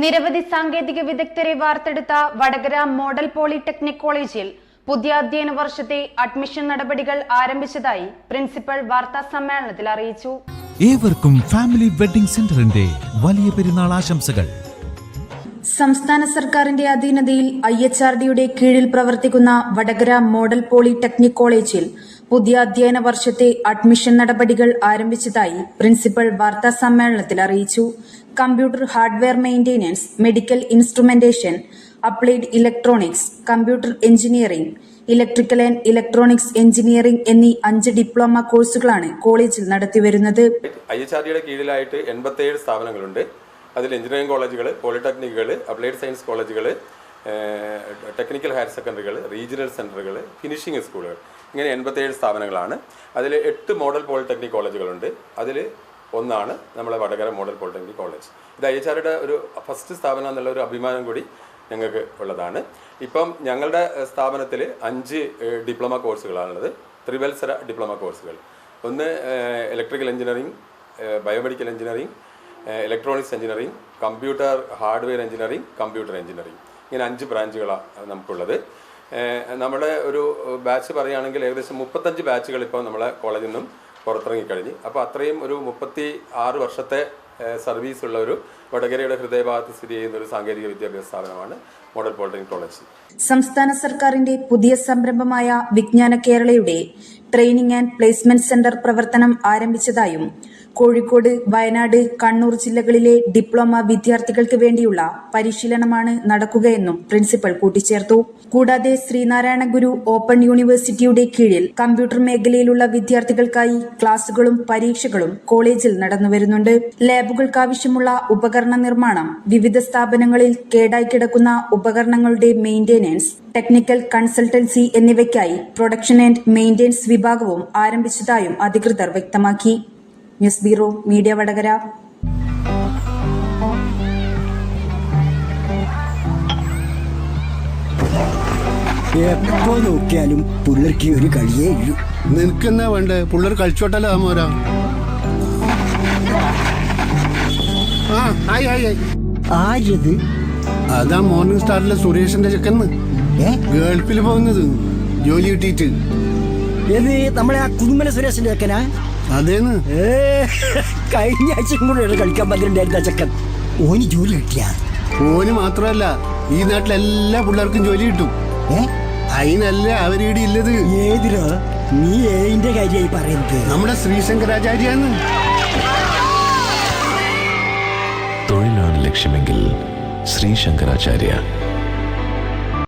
നിരവധി സാങ്കേതിക വിദഗ്ധരെ വാർത്തെടുത്ത വടകര മോഡൽ പോളിടെക്നിക് കോളേജിൽ പുതിയ അധ്യയന വർഷത്തെ അഡ്മിഷൻ നടപടികൾ ആരംഭിച്ചതായി പ്രിൻസിപ്പൽ വാർത്താ സമ്മേളനത്തിൽ അറിയിച്ചു. ഏവർക്കും ഫാമിലി വെഡിംഗ് സെന്ററിന്റെ വലിയ പെരുന്നാൾ ആശംസകൾ. സംസ്ഥാന സർക്കാരിന്റെ അധീനതയിൽ ഐ എച്ച് ആർ ഡിയുടെ കീഴിൽ പ്രവർത്തിക്കുന്ന വടകര മോഡൽ പോളിടെക്നിക് കോളേജിൽ പുതിയ അധ്യയന വർഷത്തെ അഡ്മിഷൻ നടപടികൾ ആരംഭിച്ചതായി പ്രിൻസിപ്പൽ വാർത്താ സമ്മേളനത്തിൽ അറിയിച്ചു. Computer hardware maintenance medical instrumentation applied electronics computer engineering electrical and electronics engineering എന്നീ അഞ്ച് ഡിപ്ലോമ കോഴ്സുകളാണ് കോളേജിൽ നടത്തിവരുന്നത്. ഐ എച്ച് കീഴിലായിട്ട് എൺപത്തേഴ് സ്ഥാപനങ്ങളുണ്ട്. അതിൽ എഞ്ചിനീയറിംഗ് കോളേജുകൾ പോളിടെക്നിക്കുകൾ അപ്ലൈഡ് സയൻസ് കോളേജുകൾ ടെക്നിക്കൽ ഹയർ സെക്കൻഡറികൾ റീജിയണൽ സെന്ററുകൾ ഫിനിഷിംഗ് സ്കൂളുകൾ ഇങ്ങനെ എൺപത്തേഴ് സ്ഥാപനങ്ങളാണ്. അതിൽ എട്ട് മോഡൽ പോളിടെക്നിക് കോളേജുകളുണ്ട് അതിൽ ഒന്നാണ് നമ്മളെ വടകര മോഡൽ പോളിടെക്നിക് കോളേജ് ഇത് ഐ എച്ച് ആറുടെ ഒരു ഫസ്റ്റ് സ്ഥാപനം എന്നുള്ള ഒരു അഭിമാനം കൂടി ഞങ്ങൾക്ക് ഉള്ളതാണ്. ഇപ്പം ഞങ്ങളുടെ സ്ഥാപനത്തിൽ അഞ്ച് ഡിപ്ലോമ കോഴ്സുകളാണുള്ളത് ത്രിവത്സര ഡിപ്ലോമ കോഴ്സുകൾ ഒന്ന് electrical engineering biomedical engineering electronics engineering computer hardware engineering computer engineering ഇങ്ങനെ അഞ്ച് ബ്രാഞ്ചുകളാണ് നമുക്കുള്ളത്. നമ്മുടെ ഒരു ബാച്ച് പറയുകയാണെങ്കിൽ ഏകദേശം മുപ്പത്തഞ്ച് ബാച്ചുകൾ ഇപ്പോൾ നമ്മളെ കോളേജിൽ നിന്നും പുറത്തിറങ്ങിക്കഴിഞ്ഞ് അപ്പോൾ അത്രയും ഒരു മുപ്പത്തി ആറ് വർഷത്തെ സർവീസ് ഉള്ള ഒരു വടകരയുടെ ഹൃദയഭാഗത്ത് സ്ഥിതി ചെയ്യുന്ന ഒരു സാങ്കേതിക വിദ്യാഭ്യാസ സ്ഥാപനമാണ് മോഡൽ പോളിടെക്നിക് കോളേജ്. സംസ്ഥാന സർക്കാരിന്റെ പുതിയ സംരംഭമായ വിജ്ഞാന കേരളയുടെ ട്രെയിനിങ് ആൻഡ് പ്ലേസ്മെന്റ് സെന്റർ പ്രവർത്തനം ആരംഭിച്ചതായും കോഴിക്കോട് വയനാട് കണ്ണൂർ ജില്ലകളിലെ ഡിപ്ലോമ വിദ്യാർത്ഥികൾക്ക് വേണ്ടിയുള്ള പരിശീലനമാണ് നടക്കുകയെന്നും പ്രിൻസിപ്പൽ കൂട്ടിച്ചേർത്തു. കൂടാതെ ശ്രീനാരായണ ഗുരു ഓപ്പൺ യൂണിവേഴ്സിറ്റിയുടെ കീഴിൽ കമ്പ്യൂട്ടർ മേഖലയിലുള്ള വിദ്യാർത്ഥികൾക്കായി ക്ലാസുകളും പരീക്ഷകളും കോളേജിൽ നടന്നുവരുന്നുണ്ട് ലാബുകൾക്കാവശ്യമുള്ള ഉപകരണ നിർമ്മാണം വിവിധ സ്ഥാപനങ്ങളിൽ കേടായി കിടക്കുന്ന ഉപകരണങ്ങളുടെ മെയിന്റനൻസ് ടെക്നിക്കൽ കൺസൾട്ടൻസി എന്നിവയ്ക്കായി പ്രൊഡക്ഷൻ ആൻഡ് മെയിന്റനൻസ് വിഭാഗവും ആരംഭിച്ചതായും അധികൃതർ വ്യക്തമാക്കി. News bureau media Vadakara. എപ്പോ നോക്കിയാലും പിള്ളേർക്ക് ഒരു കളിയേ ഇല്ലു. നിനക്കെന്നാ വേണ്ടേ? പിള്ളേർ കളിച്ചോട്ടല്ലോ മോരാ? ആ ആയി ആയി ആയി. ആരത് അതാ മോർണിംഗ് സ്റ്റാറിലെ സുരേഷിന്റെ ചെക്കന്ന് ഏ? ഗൾഫിൽ പോകുന്നത്. ജോലി കിട്ടിയിട്ട്. ഏത് നമ്മളെ ആ കുന്നുമല സുരേഷിന്റെ ചെക്കനാ? അതേന്ന്? ഏ കഴിഞ്ഞ ആഴ്ചയും കൂടെ കളിക്കാൻ പറ്റുന്നുണ്ടായിരുന്ന ചെക്കൻ. ഓന് ജോലി കിട്ടിയ ഓന് മാത്രമല്ല ഈ നാട്ടിലെ എല്ലാ പിള്ളേർക്കും ജോലി കിട്ടും. ഏ? അതിനല്ല അവരീടി ഇല്ലത്. ഏതിരോ നീ ഏതിന്റെ കാര്യമായി പറയുന്നത്. നമ്മുടെ ശ്രീശങ്കരാചാര്യാണ്. തൊഴിലാണ് ലക്ഷ്യമെങ്കിൽ ശ്രീ ശങ്കരാചാര്യ